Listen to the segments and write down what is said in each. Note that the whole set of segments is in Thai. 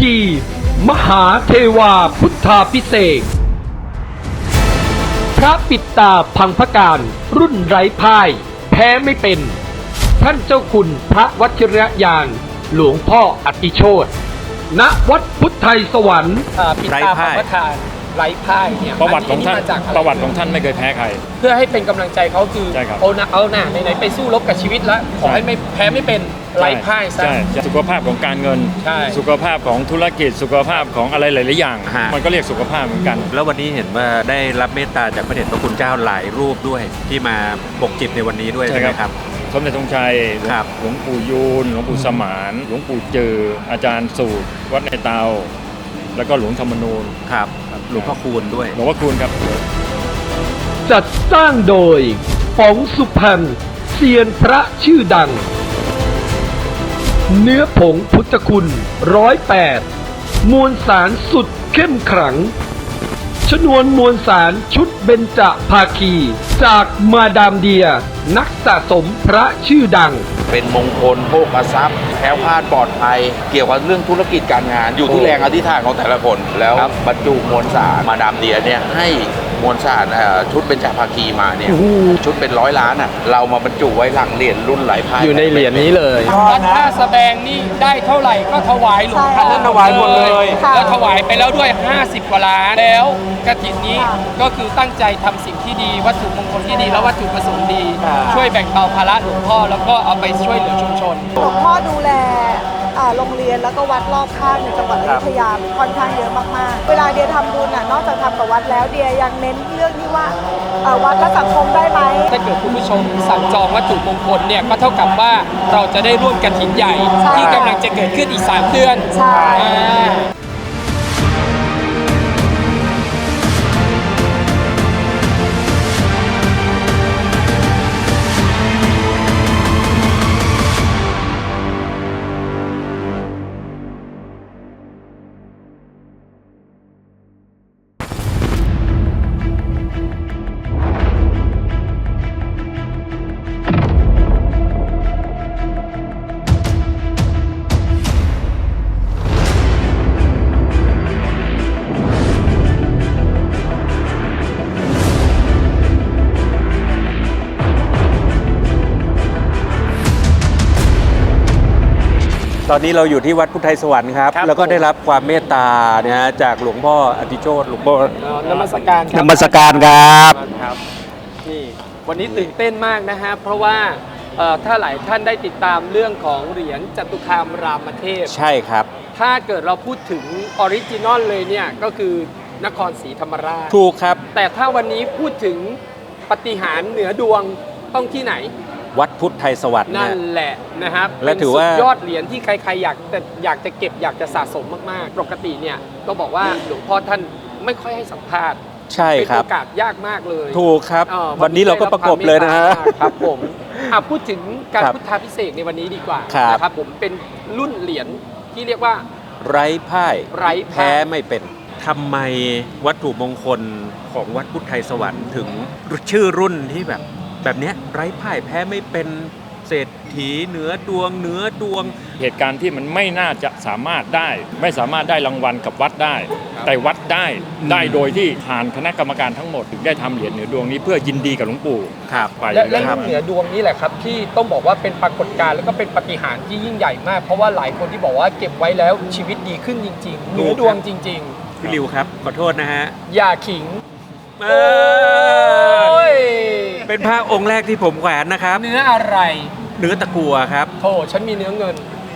ทีมหาเทวาพุทธาพิเศษพระปิดตาพังพการ รุ่นไร้พ่าย แพ้ไม่เป็น ท่านเจ้าคุณพระวัชิรยาน หลวงพ่ออติโชตณวัดพุทธไทยสวรรค์อ่าปิดไร้ตาพ่ายพระประธาน ไร้พ่ายเนี่ยประวัติของท่านมจกประวัติของท่านไม่เคยแพ้ใคร เพื่อให้เป็นกำลังใจเขาคือใช่ครับ เอาหน้าเอาหน้าไหนๆไปสู้รบกับชีวิตแล้วขอให้ไม่แพ้ไม่เป็นไร้พ่ายซะ ใช่ใช่สุขภาพของการเงิน ใช่ สุขภาพของธุรกิจ สุขภาพของอะไรหลายๆอย่าง ฮะ มันก็เรียกสุขภาพเหมือนกัน แล้ววันนี้เห็นว่าได้รับเมตตาจากพระเดชพระคุณเจ้าหลายรูปด้วย ที่มาปกจิบในวันนี้ด้วยใช่ใช่ไหมคครัรับ บ สมเด็จธงชัยครับ หลวงปู่ยูน หลวงปู่สมาน หลวงปู่เจออาจารย์สูตร วัดในเตา แล้วก็หลวงธรรมนูญ ครับ หลวงพ่อคูณด้วย หลวงพ่อคูณครับ จัดสร้างโดยป๋องสุพรรณเซียนพระชื่อดัง เนื้อผงพุทธคุณร้อยแปดมวลสารสุดเข้มขลัง ชนวนมวลสารชุดเบญจภาคี จากมาดามเดีย นักสะสมพระชื่อดัง เป็นมงคลโภคทรัพย์แคล้วคลาดปลอดภัย เกี่ยวกับเรื่องธุรกิจการงาน อยู่ที่แรงอธิษฐานของแต่ละคน แล้วบรรจุมวลสารมาดามเดียเนี่ยให้ มวลสารเอ่อชุดเป็นจาภาคีมาเนี่ยโอ้โหชุดเป็นร้อยล้านอะเรามาบรรจุไว้หลังเหรียญรุ่นหลายพายอยู่ในเหรียญนี้เลยวัดท่าสแบงนี่ได้เท่าไหร่ก็ถวายหลวงพ่อใช่ค่ะถวายหมดเลยค่ะแล้วถวายไปแล้วด้วย 50 กว่าล้านแล้วกระถินนี้ค่ะก็คือตั้งใจทำสิ่งที่ดี วัตถุมงคลที่ดี และวัตถุประสงค์ดี ช่วยแบ่งเบาภาระหลวงพ่อแล้วก็เอาไปช่วยเหลือชุมชนหลวงพ่อดูแล อ่าโรงเรียนแล้วก็วัดรอบข้างในจังหวัดอยุธยาค่อนข้างเยอะมากๆ เวลาเดียทำบุญน่ะนอกจากทำกับวัดแล้วเดียยังเน้นเรื่องที่ว่าอ่าวัดและสังคมได้ไหม ถ้าเกิดคุณผู้ชมสั่งจองวัตถุมงคลเนี่ยก็เท่ากับว่าเราจะได้ร่วมกระถินใหญ่ ใช่ ที่กำลังจะเกิดขึ้นอีก 3 เดือนใช่ อ่า ตอนนี้เราอยู่ที่วัดพุทธไทยสวรรค์ครับ ครับ แล้วก็ได้รับความเมตตานะฮะจากหลวงพ่ออธิโชตหลวงพ่อนมัสการครันมัสการครับ ครับนี่วันนี้ตื่นเต้นมากนะฮะ เพราะว่าเอ่อถ้าหลายท่านได้ติดตามเรื่องของเหรียญจตุคามรามเทพ ใช่ครับ ถ้าเกิดเราพูดถึงออริจินอลเลยเนี่ย ก็คือนครศรีธรรมราช ถูกครับ แต่ถ้าวันนี้พูดถึงปาฏิหารย์เหนือดวงต้องที่ไหน วัดพุทธไทยสวรรค์นั่นะนแหละนะครับและถือว่าเป็นสุดยอดเหรียญที่ใครๆอยากจะอยากจะเก็บอยากจะสะสมมากๆ ปกติเนี่ยก็บอกว่าหลวงพ่อท่านไม่ค่อยให้สัมภาษณ์ใช่เป็นครัโอบกาสยากมากเลย ถูกครับอ่อวันนี้เราก็ประกบเลยนะฮะครับผมอะพูดถึงการครับพุทธาพิเศษกในวันนี้ดีกว่าครับนะครับผมเป็นรุ่นเหรียญที่เรียกว่า ไร้พ่ายไร้พ่ายแพ้ไม่เป็นทำไมวัตถุมงคลของวัดพุทธไทยสวรรค์ถึงชื่อรุ่นที่แบบ แบบเนี้ยไร้พ่ายแพ้ไม่เป็นเศรษฐีเหนือดวงเหนือดวง เหตุการณ์ที่มันไม่น่าจะสามารถได้ ไม่สามารถได้รางวัลกับวัดได้ แต่วัดได้อืมได้โดยที่ผ่านคณะกรรมการทั้งหมดถึงได้ทำเหรียญเหนือดวงนี้เพื่อยินดีกับหลวงปู่ครับไปและและนะครับรุ่นเหนือดวงนี่แหละครับ ที่ต้องบอกว่าเป็นปรากฏการณ์แล้วก็เป็นปาฏิหารย์ที่ยิ่งใหญ่มาก เพราะว่าหลายคนที่บอกว่าเก็บไว้แล้วชีวิตดีขึ้นจริงๆเหนือดวงจริง พี่ริวครับ ขอโทษนะฮะๆ อย่าขิงเอโอ้อย เป็นพระองค์แรกที่ผมแขวนนะครับ เนื้ออะไรเนื้อตะกัวครับโธ่ฉันมีเนื้อเงิน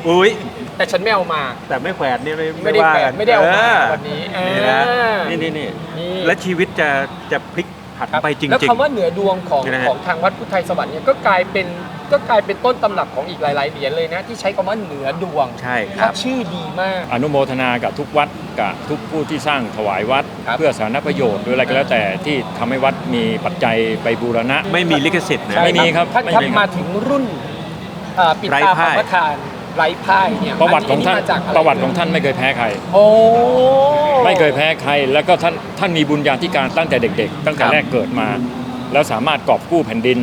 อุ้ยแต่ฉันไม่เอามา แต่ไม่แขวนเนี่ยไม่ไม่ได้ว่าแขวนกันไม่ได้เอามาอวันนี้นี่นะอ่านี่นี่นี่นี่และชีวิตจะจะพลิกผันครับไปจริงแล้วๆคำว่าเหนือดวงของนี่นะฮะของทางวัดพุทธไทยสวรรค์เนี่ยก็กลายเป็น ก็กลายเป็นต้นตำรับของอีกหลาย ๆ เหรียญเลยนะ ที่ใช้คำว่าเหนือดวงใช่คเพรับราะชื่อดีมาก อนุโมทนากับทุกวัดกับทุกผู้ที่สร้างถวายวัด ครับ เพื่อสาธารณประโยชน์หรืออะไรก็แล้วแต่ที่ทำให้วัดมีปัจจัยไปบูรณะ ไม่มีลิขสิทธิ์นะ ใช่ ไม่มีครับท่านไม่ครับมีครับ มาถึงรุ่นอ่าปิดไร้ตาพ่ายพระประธานไร้พ่ายเนี่ยประวัติของท่านมจกอไประวัติของท่านไม่เคยแพ้ใคร โอ้ไม่เคยแพ้ใคร แล้วก็ท่านท่านมีบุญญาธิการตั้งแต่เด็ก ๆ ตั้งแต่ครับ แรกเกิดมา แล้วสามารถกอบกู้แผ่นดิน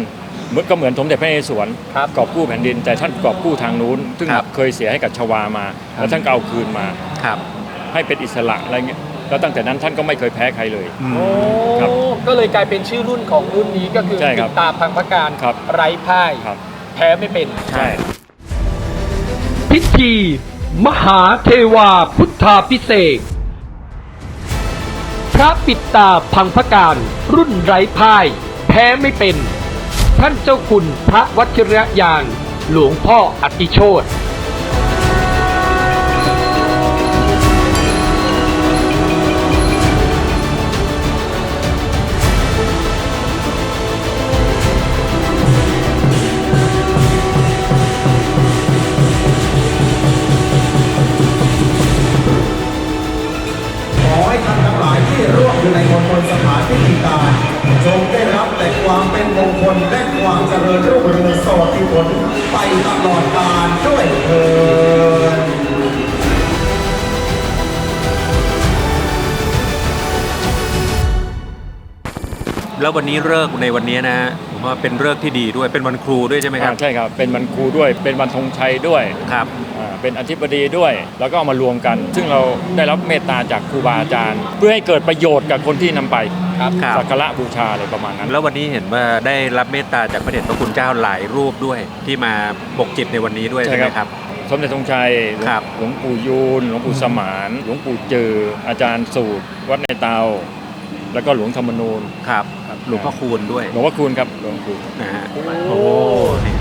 เหมือนก็เหมือนสมเด็จพระนเรศวรครับกอบกู้แผ่นดิน แต่ท่านกอบกู้ทางนู้น ซึ่งครับเคยเสียให้กับชวามาแล้วท่านก็เอาคืนมา ครับให้เป็นอิสระอะไรเงี้ยแล้วตั้งแต่นั้นท่านก็ไม่เคยแพ้ใครเลยโอ้ครับก็เลยกลายเป็นชื่อรุ่นของรุ่นนี้ก็คือใช่คติรับดตาพังพการครับ ไร้พ่ายครับ แพ้ไม่เป็น ใช่ พิธี มหาเทวาพุทธาพิเศษกพระปิดตาพังพการ รุ่นไร้พ่าย แพ้ไม่เป็น ท่านเจ้าคุณพระวัชิรยาน หลวงพ่ออติโชต รุ่งเรืองสวัสดิผลไปตลอดกาลด้วยเถิดแล้ววันนี้เลิกษ์ในวันนี้นะฮะผมว่าเป็นเลิกษ์ที่ดีด้วยเป็นวันครูด้วยใช่ไหมครับ อ่าใช่ครับ เป็นวันครูด้วยเป็นวันธงชัยด้วยครับ อ่าเป็นอธิบดีด้วย แล้วก็เอามารวมกัน ซึ่งเราได้รับเมตตาจากครูบาอาจารย์ เพื่อให้เกิดประโยชน์กับคนที่นำไป ครับครับ สักการะบูชาอะไรประมาณนั้น แล้ววันนี้เห็นว่าได้รับเมตตาจากพระเดชพระคุณเจ้าหลายรูปด้วย ที่มาปกจิตในวันนี้ด้วยใช่ใช่ไหมคครัรับบสมเด็จธงชัยหลวงครับ หลวงปู่ยูนหลวงปู่สมานหลวงปู่เจอ อาจารย์สูตร วัดในเตา แล้วก็หลวงธรรมนูญครับ หลวงพ่อคูณด้วยหลวงพ่อคูณครับหลวงปู่นะฮะโอ้ โอ้นี่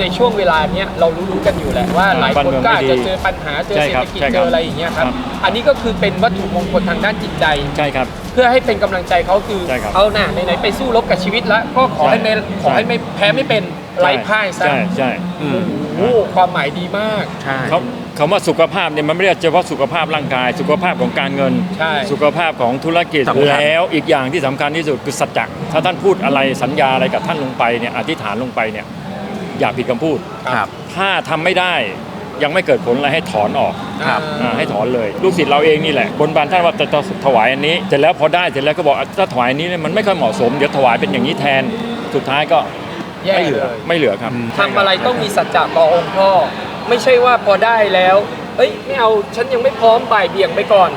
ในช่วงเวลาเนี้ยเรารู้ๆกันอยู่แหละว่าหลายบ้านคนเมืองก็อาจไม่จะดีเจอปัญหาเจอใช่เศรษครับฐกิจใช่ครับเจออะไรอย่างเงี้ยครับครับอันนี้ก็คือเป็นวัตถุมงคลทางด้านจิตใจใช่ครับเพื่อให้เป็นกำลังใจเขาคือใช่ครับเอาหน่าไหนๆไปสู้รบกับชีวิตแล้วก็ขอให้ไม่ใช่ขอให้ไม่แพ้ไม่เป็นไร้พ่ายซะใช่ใช่อืมโอ้โหความหมายดีมากใช่เขาคำว่าสุขภาพเนี่ยมันไม่ได้เฉพาะสุขภาพร่างกาย สุขภาพของการเงินใช่สุขภาพของธุรกิจสำคัญแล้วอีกอย่างที่สำคัญที่สุดคือสัจจะถ้าท่านพูดอะไรสัญญาอะไรกับท่านลงไปเนี่ยอธิษฐานลงไปเนี่ย อย่าผิดคำพูด ครับ ถ้าทำไม่ได้ยังไม่เกิดผลอะไรให้ถอนออกครับ อ่าให้ถอนเลย ลูกศิษย์เราเองนี่แหละ บนบานท่านว่าจะจะถวายอันนี้เสร็จแล้วพอได้เสร็จแล้วก็บอกถ้าถวายอันนี้เนี่ยมันไม่ค่อยเหมาะสมเดี๋ยวถวายเป็นอย่างนี้แทนสุดท้ายก็แย่ไม่เหลือเลยไม่เหลือครับทำอะไรต้องมีสัจจะต่อองค์พ่อ ไม่ใช่ว่าพอได้แล้ว เอ้ยไม่เอาฉันยังไม่พร้อมบ่ายเบี่ยงไปก่อน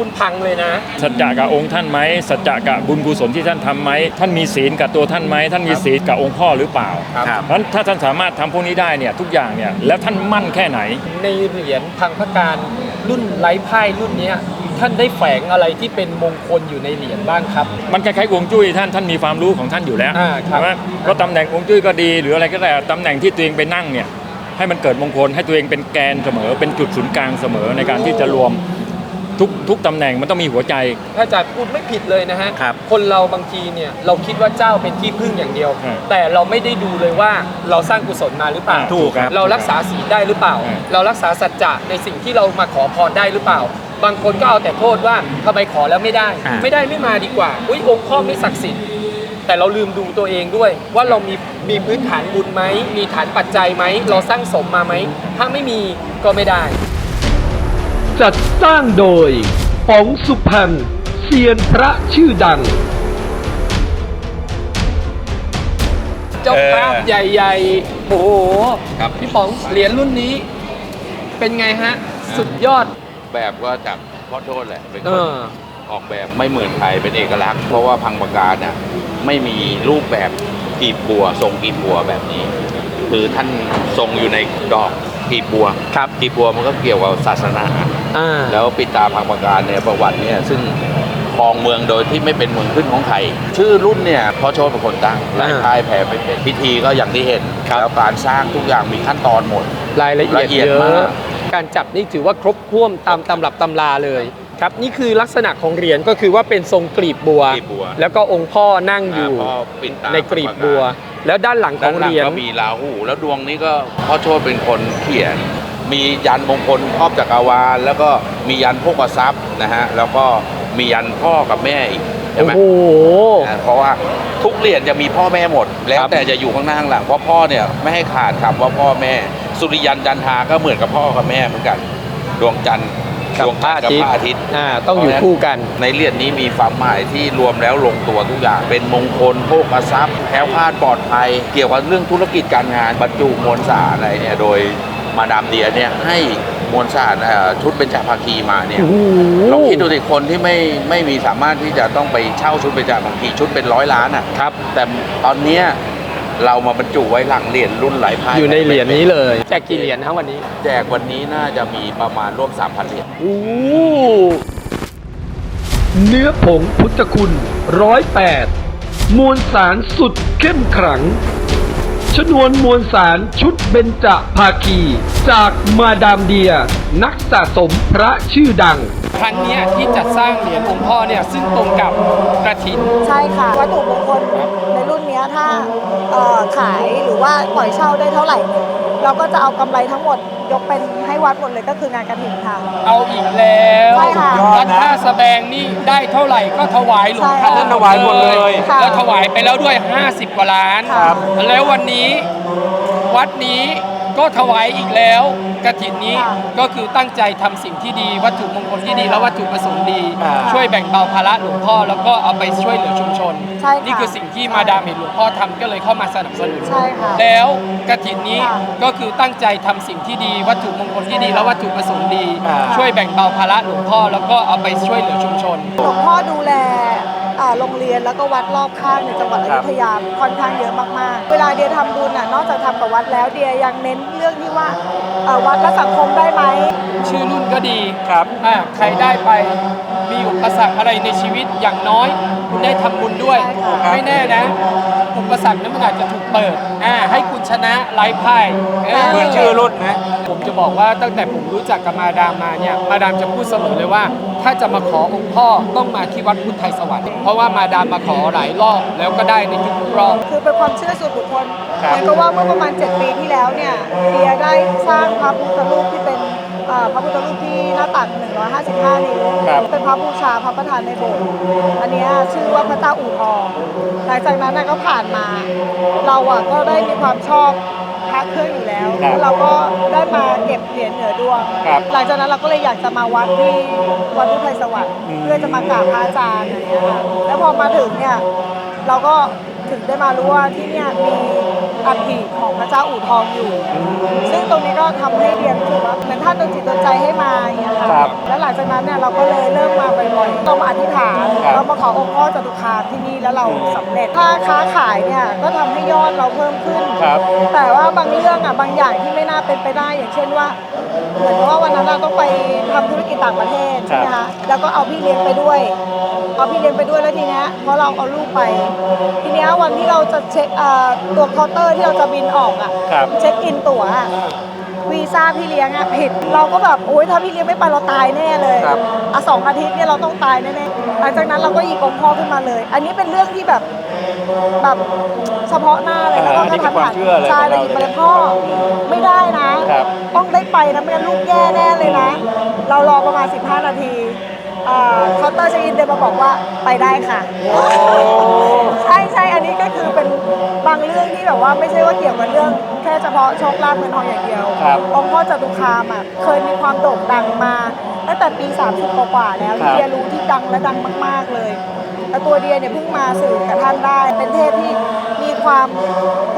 คุณพังเลยนะ สัจจะกับองค์ท่านไหมสัจจะกับบุญกุศลที่ท่านทำไหมท่านมีศีลกับตัวท่านไหมท่านมีศีลกับองค์พ่อหรือเปล่าครับครับเพราะฉะนั้นถ้าท่านสามารถทำพวกนี้ได้เนี่ยทุกอย่างเนี่ยแล้วท่านมั่นแค่ไหน ในเหรียญพังพการรุ่นไร้ไพ่รุ่นเนี้ยท่านได้แฝงอะไรที่เป็นมงคลอยู่ในเหรียญบ้างครับ มันคล้ายๆฮวงจุ้ยท่านท่านมีความรู้ของท่านอยู่แล้วอ่าครับใช่ไหมก็ตำแหน่งฮวงจุ้ยก็ดี หรืออะไรก็ได้ตำแหน่งที่ตัวเองไปนั่งเนี่ยให้มันเกิดมงคลให้ตัวเองเป็นแกนเสมอ เป็นจุดศูนย์กลางเสมอในการที่จะรวม ทุกทุกตำแหน่งมันต้องมีหัวใจพระอาจารย์พูดไม่ผิดเลยนะฮะครับคนเราบางทีเนี่ยเราคิดว่าเจ้าเป็นที่พึ่งอย่างเดียวอืมแต่เราไม่ได้ดูเลยว่าเราสร้างกุศลมาหรือเปล่าถูกครับเรารักษาศีลได้หรือเปล่าอืมเรารักษาสัจจะในสิ่งที่เรามาขอพรได้หรือเปล่า บางคนก็เอาแต่โทษว่าทำไมขอแล้วไม่ได้ อ่า ไม่ได้ไม่มาดีกว่าอุ้ยองค์พ่อไม่ศักดิ์สิทธิ์แต่เราลืมดูตัวเองด้วย ว่าเรามีมีพื้นฐานบุญไหมมีฐานปัจจัยไหมเราสร้างสมมาไหมถ้าไม่มีก็ไม่ได้ จัดสร้างโดยป๋องสุพรรณเซียนพระชื่อดัง เจ้าภาพใหญ่ๆ โอ้โห ครับ พี่ป๋องเหรียญรุ่นนี้ เป็นไงฮะ สุดยอด แบบก็จากพ่อโทษแหละเป็นเอคนอ ออกแบบไม่เหมือนใครเป็นเอกลักษณ์เพราะว่าพังปากกาเนี่ยไม่มีรูปแบบกีบบัว ทรงกีบบัวแบบนี้ คือท่านทรงอยู่ในดอกกีบบัวครับกีบบัวมันก็เกี่ยวกับศาสนา อ่า แล้วปิดตาพังปากกาเนี่ยประวัติเนี่ยซึ่งครองเมืองโดยที่ไม่เป็นเมืองขึ้นของใครชื่อรุ่นเนี่ยพ่อโชติเป็นคนตั้งลายพายแผ่ไปเป็นพิธีก็อย่างที่เห็นแล้วการสร้างทุกอย่างมีขั้นตอนหมด รายละเอียดละเอียดเยมาอะ ก การจับนี่ถือว่าครบถ้วนตามตำรับตำราเลยครับนี่คือลักษณะของเหรียญก็คือว่าเป็นทรงกลีบบัว กลีบบัว แล้วก็องค์พ่อนั่งอยู่าพ่อปิดตาในกลีบบัว แล้วด้านหลังขด้าอนงหลัเหงรียญก็มีราหูแล้วดวงนี้ก็พ่อโชติเป็นคนเขียน มียันมงคลครอบจักรวาล แล้วก็มียันโภกทรัพย์นะฮะแล้วก็มียันพ่อกับแม่อีกใช่โอ้ไหมโหอ่าเพราะว่าทุกเหรียญจะมีพ่อแม่หมด แล้วแต่จะอยู่ข้างหน้าข้างหลังเพราะพ่อเนี่ยไม่ให้ขาดคำว่าพ่อแม่ สุริยันจันทราก็เหมือนกับพ่อกับแม่เหมือนกัน ดวงจันทร์กับดวงจันทร์กับพพระระอาอาทิทิตตย์ย์ อ่าต้องอยู่คู่กัน ในเหรียญนี้มีความหมายที่รวมแล้วลงตัวทุกอย่าง เป็นมงคลโภคทรัพย์แคล้วคลาดปลอดภัย เกี่ยวกับเรื่องธุรกิจการงานบรรจุมวลสารอะไรเนี่ยโดย มาดามเดียเนี่ยให้มวลสารเอ่อชุดเป็นจาภาคีมาเนี่ยโอ้โหลองคิดดูสิคนที่ไม่ไม่มีสามารถที่จะต้องไปเช่าชุดเป็นจาภาคีชุดเป็นร้อยล้านอะครับ แต่ตอนเนี้ยเรามาบรรจุไว้หลังเหรียญรุ่นหลายพายอยู่ในเหรียญนี้เลย แจกกี่เหรียญนะวันนี้ แจกวันนี้น่าจะมีประมาณร่วม 3,000 เหรียญโอ้เนื้อผงพุทธคุณร้อยแปดมวลสารสุดเข้มขลังช นวนมวลสารชุดเบญจภาคี จากมาดามเดีย นักสะสมพระชื่อดัง ครั้งเนี้ยที่จัดสร้างเหรียญองค์พ่อเนี่ยซึ่งตรงกับกระถิน ใช่ค่ะวัตถุมงคลในรุ่นเนี้ยถ้าเอ่อขายหรือว่าปล่อยเช่าได้เท่าไหร่เนี่ยเราก็จะเอากำไรทั้งหมด ยกเป็นให้วัดหมดเลยก็คืองานกระถิ่นค่ะ เอาอีกแล้วใช่ค่ะวัดท่าสะแบงนี่ได้เท่าไหร่ก็ถวายหลวงใช่พ่อค่ะถวายหมดเลย ค่ะแล้วถวายไปแล้วด้วย 50 กว่าล้าน ครับ แล้ววันนี้วัดนี้ ก็ถวายอีกแล้วกระถินนี้ค่ะก็คือตั้งใจทำสิ่งที่ดี วัตถุมงคลที่ดีและวัตถุประสงค์ดีอ่าช่วยแบ่งเบาภาระหลวงพ่อแล้วก็เอาไปช่วยเหลือชุมชนใช่ค่ะนี่คือสิ่งที่มาดามเห็นหลวงพ่อทำก็เลยเข้ามาสนับสนุนใช่ค่ะแล้วกระถินนี้ค่ะก็คือตั้งใจทำสิ่งที่ดี วัตถุมงคลที่ดีและวัตถุประสงค์ดีอ่าช่วยแบ่งเบาภาระหลวงพ่อแล้วก็เอาไปช่วยเหลือชุมชนหลวงพ่อดูแล อ่าโรงเรียนแล้วก็วัดรอบข้างในจังหวัดอยุธยาค่อนข้างเยอะมากๆ เวลาเดียทำบุญน่ะนอกจากทำกับวัดแล้วเดียยังเน้นเรื่องที่ว่าเอ่อวัดและสังคมได้ไหม ชื่อรุ่นก็ดีครับ อ่าใครได้ไปมีอุปสรรคอะไรในชีวิตอย่างน้อย คุณได้ทำบุญด้วย ใช่ค่ะ ไม่แน่นะ อุปสรรคนั้นมันอาจจะถูกเปิด อ่า ให้คุณชนะไร้พ่ายเหมือนชื่อรุ่นนะ ผมจะบอกว่าตั้งแต่ผมรู้จักกับมาดามมาเนี่ย มาดามจะพูดเสมอเลยว่าถ้าจะมาขอองค์พ่อต้องมาที่วัดพุทธไทยสวรรค์เพราะว่ามาดามมาขอหลายรอบแล้วก็ได้ในทุกๆรอบ คือเป็นความเชื่อส่วนบุคคลครับเหมือนกับว่าเมื่อประมาณ 7 ปีที่แล้วเนี่ยเดียได้สร้างพระพุทธรูปที่เป็นเอ่อพระพุทธรูปที่หน้าตัก 155 นิ้ว เป็นพระบูชาพระประธานในโบสถ์ อันเนี้ยชื่อว่าพระเจ้าอู่ทอง หลังจากนั้นน่ะก็ผ่านมา เราอะก็ได้มีความชอบพ ระเครื่องอยู่แล้วแล้วเราก็ได้มาเก็บเหรียญเหนือดวงหลังจากนั้นเราก็เลยอยากจะมาวัดที่วัดพุทธไทยสวรรค์เพื่อจะมากราบพระอาจารย์อะไรอย่างเงี้ยค่ะแล้วพอมาถึงเนี่ยเราก็ถึงได้มารู้ว่าที่เนี่ยมี อัฐิของพระเจ้าอู่ทองอยู่ ซึ่งตรงนี้ก็ทำให้เรียนถือว่าเหมือนท่านโดนจิตโดนใจให้มาอย่างเงี้ยค่ะแล้วหลังจากนั้นเนี่ยเราก็เลยเริ่มมาบ่อยๆเรามาอธิษฐานเรามาขอองค์พ่อจตุคามที่นี่แล้วเราสำเร็จถ้าค้าขายเนี่ยก็ทำให้ยอดเราเพิ่มขึ้นแต่ว่าบางเรื่องอะบางอย่างที่ไม่น่าเป็นไปได้อย่างเช่นว่า เหมือนกับว่าวันนั้นเราต้องไปทำธุรกิจต่างประเทศใช่ไหมคะแล้วก็เอาพี่เลี้ยงไปด้วย เอาพี่เลี้ยงไปด้วยแล้วทีเนี้ยเพราะเราเอาลูกไป ทีเนี้ยวันที่เราจะเช็คเอ่อตัวเคาน์เตอร์ที่เราจะบินออกอะเช็คอินตั๋วอะวีซ่าพี่เลี้ยงอะผิด เราก็แบบโอ๊ยถ้าพี่เลี้ยงไม่ไปเราตายแน่เลยอะสองอาทิตย์เนี่ยเราต้องตายแน่ๆหลังจากนั้นเราก็หยิบองค์พ่อขึ้นมาเลย อันนี้เป็นเรื่องที่แบบแบบเฉพาะหน้าเลยแล้วก็กระทันหันใช่เราหยิบมาเลยพ่อไม่ได้นะต้องได้ไปนะไม่งั้นลูกแย่แน่เลยนะ เรารอประมาณ 15 นาทีอ่า เคาน์เตอร์เช็คอินเดินมาบอกว่าไปได้ค่ะ ใช่ใช่อันนี้ก็คือเป็นบางเรื่องที่แบบว่าไม่ใช่ว่าเกี่ยวกับเรื่องแค่เฉพาะโชคลาภเงินทองอย่างเดียวองค์พ่อจตุคามอะเคยมีความโด่งดังมาตั้งแต่ปี 30 กว่าๆแล้วครับเดียรู้ที่ดังและดังมาก ๆเลยแต่ตัวเดียเนี่ยเพิ่งมาสื่อกับท่านได้ เป็นเทพที่มีความ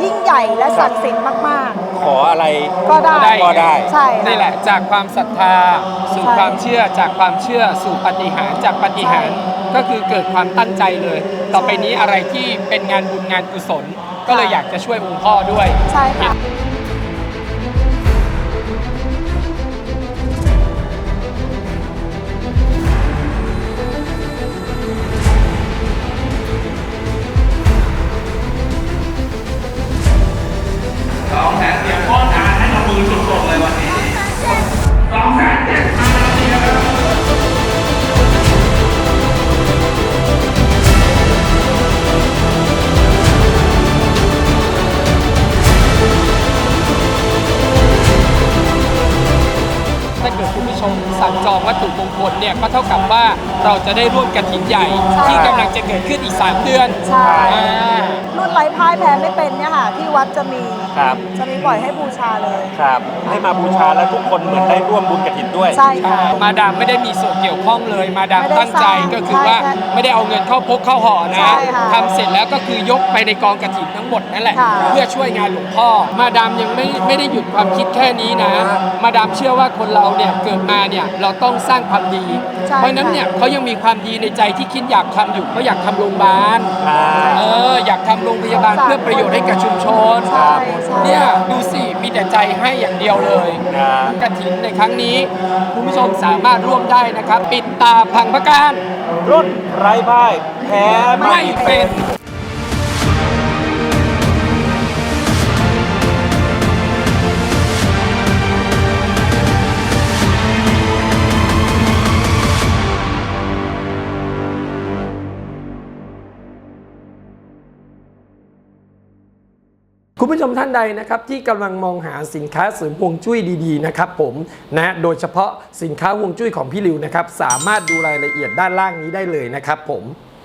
ยิ่งใหญ่และศักดิ์สิทธิ์มาก ขออะไรๆก็ได้ ก็ได้ ใช่ค่นี่แหละจากความศรัทธาสู่ใช่ ความเชื่อจากความเชื่อสู่ปฏิหารย์จากปฏิหารย์ก็คือเกิดความตั้งใจเลย ต่อไปนี้อะไรที่เป็นงานบุญงานกุศล ก็เลยอยากจะช่วยองค์พ่อด้วย ใช่ค่ะ เนี่ยก็เท่ากับว่าเราจะได้ร่วมกระถินใหญ่ใช่ที่กำลังจะเกิดขึ้นอีก 3 เดือน ใช่อ่ารุ่นไร้พ่ายแพ้ไม่เป็นเนี่ยค่ะ ที่วัดจะมี ครับ จะมีปล่อยให้บูชาเลย ครับให้มาบูชาแล้วทุกคนเหมือนได้ร่วมบุญกระถินด้วย ใช่ค่ะ มาดามไม่ได้มีส่วนเกี่ยวข้องเลย มาดามไม่ได้ตั้งใจสร้างก็คือว่าใช่ไม่ได้เอาเงินเข้าพกเข้าห่อนะใช่ค่ะทำเสร็จแล้วก็คือยกไปในกองกระถินทั้งหมดนั่นแหละ ค่ะ เพื่อช่วยงานหลวงพ่อ มาดามยังไม่ไม่ได้หยุดความคิดแค่นี้นะ มาดามเชื่อว่าคนเราเนี่ยเกิดมาเนี่ยเราต้องสร้างความดี ใช่เพราะฉะนั้นเนี่ยเขายังมีความดีในใจที่คิดอยากทำอยู่เขาอยากทำโรงพยาบาลเอออยากทำโรงพยาบาลเพื่อประโยชน์ให้กับชุมชน ใช่ใช่ เนี่ยดูสิมีแต่ใจให้อย่างเดียวเลยครับกระถินในครั้งนี้คุณผู้ชมสามารถร่วมได้นะครับ ปิดตาพังประการ รุ่นไร้พ่ายแพ้ไม่ไม่เป็น คุณผู้ชมท่านใดนะครับที่กำลังมองหาสินค้าเสริมฮวงจุ้ยดีๆนะครับผมนะโดยเฉพาะสินค้าฮวงจุ้ยของพี่ริวนะครับสามารถดูรายละเอียดด้านล่างนี้ได้เลยนะครับผม